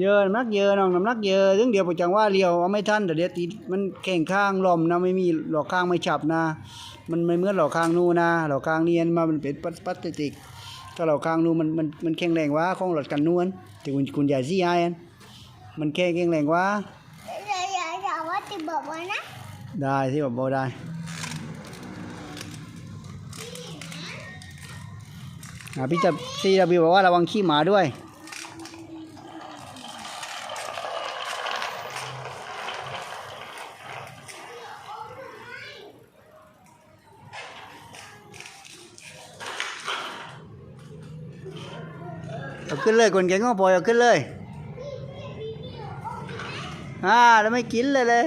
เยอะน้ำหนักเยอะน้องน้ำหนักเยอะถึงเดียวผมจังว่าเลี้ยวเอาไม่ทันแต่เดี๋ยวตีมันแข่งข้างลมนะไม่มีหลอกข้างไม่ฉับนะ มันไม่เหมือนหลอกข้างนู่นนะหลอกข้างเนียนมามันเป็นพลาพลาสติกถ้าหลอกข้างนู่นมันมันมันแข็งแรงว่าของหลอดกันนวลที่คุณคุณยายซี่ไอ้อันมันแค่แข็งแรงว่าอยาอย่าอย่าว่าติบอกว่านะได้ที่บอกบอกได้พี่จะซีดับบิวบอกว่าระวังขี้หมาด้วย เอาขึ้นเลยคนแก่งก็ปล่อยเอาขึ้นเลยอ่าแล้วไม่กินเลยเลย